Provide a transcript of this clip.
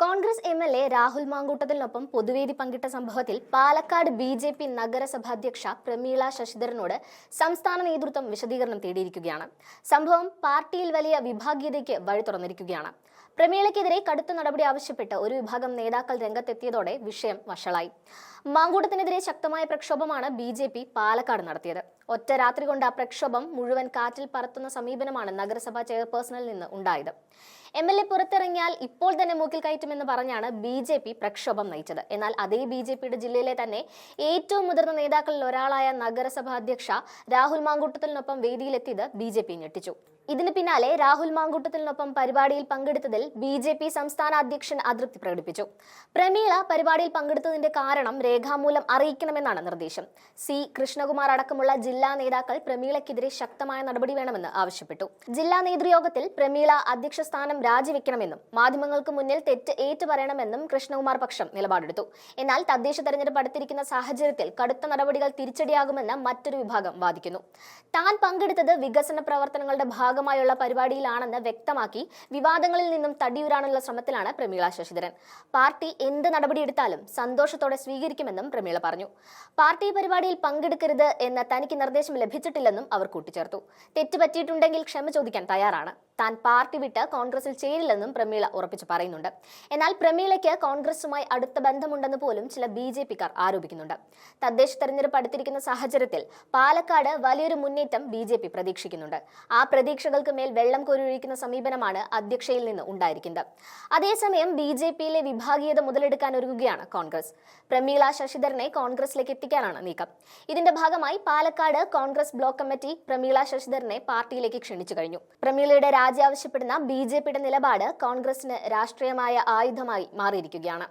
Congress M L A Rahul മാങ്കൂട്ടത്തിനൊപ്പം പൊതുവേദി പങ്കിട്ട സംഭവത്തിൽ പാലക്കാട് ബി ജെ പി നഗരസഭ അധ്യക്ഷ പ്രമീള ശശിധരനോട് സംസ്ഥാന നേതൃത്വം വിശദീകരണം തേടിയിരിക്കുകയാണ്. സംഭവം പാർട്ടിയിൽ വലിയ വിഭാഗീയതയ്ക്ക് വഴി തുറന്നിരിക്കുകയാണ്. പ്രമീളയ്ക്കെതിരെ കടുത്ത നടപടി ആവശ്യപ്പെട്ട് ഒരു വിഭാഗം നേതാക്കൾ രംഗത്തെത്തിയതോടെ വിഷയം വഷളായി. മാങ്കൂട്ടത്തിനെതിരെ ശക്തമായ പ്രക്ഷോഭമാണ് ബി ജെ പി പാലക്കാട് നടത്തിയത്. ഒറ്റ രാത്രി കൊണ്ട് ആ പ്രക്ഷോഭം മുഴുവൻ കാറ്റിൽ പറത്തുന്ന സമീപനമാണ് നഗരസഭാ ചെയർപേഴ്സണിൽ നിന്ന് ഉണ്ടായത്. എം എൽ എ പുറത്തിറങ്ങിയാൽ ഇപ്പോൾ തന്നെ മൂക്കിൽ കയറ്റുമെന്ന് പറഞ്ഞാണ് ബി ജെ പി പ്രക്ഷോഭം നയിച്ചത്. എന്നാൽ അതേ ബി ജെ പിയുടെ ജില്ലയിലെ തന്നെ ഏറ്റവും മുതിർന്ന നേതാക്കളിൽ ഒരാളായ നഗരസഭാ അധ്യക്ഷ രാഹുൽ മാങ്കൂട്ടത്തിനൊപ്പം വേദിയിലെത്തിയത് ബി ജെ പി ഞെട്ടിച്ചു. ഇതിന് പിന്നാലെ രാഹുൽ മാങ്കൂട്ടത്തിനൊപ്പം പരിപാടിയിൽ പങ്കെടുത്തതിൽ ബി ജെ പി സംസ്ഥാന അധ്യക്ഷൻ അതൃപ്തി പ്രകടിപ്പിച്ചു. പ്രമീള പരിപാടിയിൽ പങ്കെടുത്തതിന്റെ കാരണം രേഖാമൂലം അറിയിക്കണമെന്നാണ് നിർദ്ദേശം. സി. കൃഷ്ണകുമാർ അടക്കമുള്ള ജില്ലാ നേതാക്കൾ പ്രമീളയ്ക്കെതിരെ ശക്തമായ നടപടി വേണമെന്ന് ആവശ്യപ്പെട്ടു. ജില്ലാ നേതൃയോഗത്തിൽ പ്രമീള അധ്യക്ഷ സ്ഥാനം രാജിവെക്കണമെന്നും മാധ്യമങ്ങൾക്ക് മുന്നിൽ തെറ്റ് ഏറ്റുപറയണമെന്നും കൃഷ്ണകുമാർ പക്ഷം നിലപാടെടുത്തു. എന്നാൽ തദ്ദേശ തെരഞ്ഞെടുപ്പ് അടുത്തിരിക്കുന്ന സാഹചര്യത്തിൽ കടുത്ത നടപടികൾ തിരിച്ചടിയാകുമെന്ന് മറ്റൊരു വിഭാഗം വാദിക്കുന്നു. താൻ പങ്കെടുത്തത് വികസന പ്രവർത്തനങ്ങളുടെ ഭാഗമായുള്ള പരിപാടിയിലാണെന്ന് വ്യക്തമാക്കി വിവാദങ്ങളിൽ നിന്നും തടിയൂരാനുള്ള ശ്രമത്തിലാണ് പ്രമീള ശശിധരൻ. പാർട്ടി എന്ത് നടപടിയെടുത്താലും സന്തോഷത്തോടെ സ്വീകരിക്കുമെന്നും പ്രമീള പറഞ്ഞു. പാർട്ടി പരിപാടിയിൽ പങ്കെടുക്കരുത് എന്ന തനിക്ക് നിർദ്ദേശം ലഭിച്ചിട്ടില്ലെന്നും അവർ കൂട്ടിച്ചേർത്തു. തെറ്റ് പറ്റിയിട്ടുണ്ടെങ്കിൽ ക്ഷമ ചോദിക്കാൻ തയ്യാറാണ്. താൻ പാർട്ടി വിട്ട് കോൺഗ്രസിൽ ചേരില്ലെന്നും പ്രമീള ഉറപ്പിച്ചു പറയുന്നുണ്ട്. എന്നാൽ പ്രമീളയ്ക്ക് കോൺഗ്രസുമായി അടുത്ത ബന്ധമുണ്ടെന്ന് പോലും ചില ബി ജെ പിക്കാർ ആരോപിക്കുന്നുണ്ട്. തദ്ദേശ തെരഞ്ഞെടുപ്പ് അടുത്തിരിക്കുന്ന സാഹചര്യത്തിൽ പാലക്കാട് വലിയൊരു മുന്നേറ്റം ബി ജെ പി പ്രതീക്ഷിക്കുന്നുണ്ട്. ആ പ്രതീക്ഷകൾക്ക് മേൽ വെള്ളം കോരിയൊഴിക്കുന്ന സമീപനമാണ് അധ്യക്ഷയിൽ നിന്ന് ഉണ്ടായിരിക്കുന്നത്. അതേസമയം ബി ജെ പിയിലെ വിഭാഗീയത മുതലെടുക്കാൻ ഒരുങ്ങുകയാണ് കോൺഗ്രസ്. പ്രമീള ശശിധരനെ കോൺഗ്രസിലേക്ക് എത്തിക്കാനാണ് നീക്കം. ഇതിന്റെ ഭാഗമായി Palakkad Congress block committee Prameela ശശിധരനെ പാർട്ടിയിലേക്ക് ക്ഷണിച്ചു കഴിഞ്ഞു. പ്രമീളയുടെ രാജി ആവശ്യപ്പെടുന്ന ബി ജെ പിയുടെ നിലപാട് കോൺഗ്രസിന് രാഷ്ട്രീയമായ ആയുധമായി മാറിയിരിക്കുകയാണ്.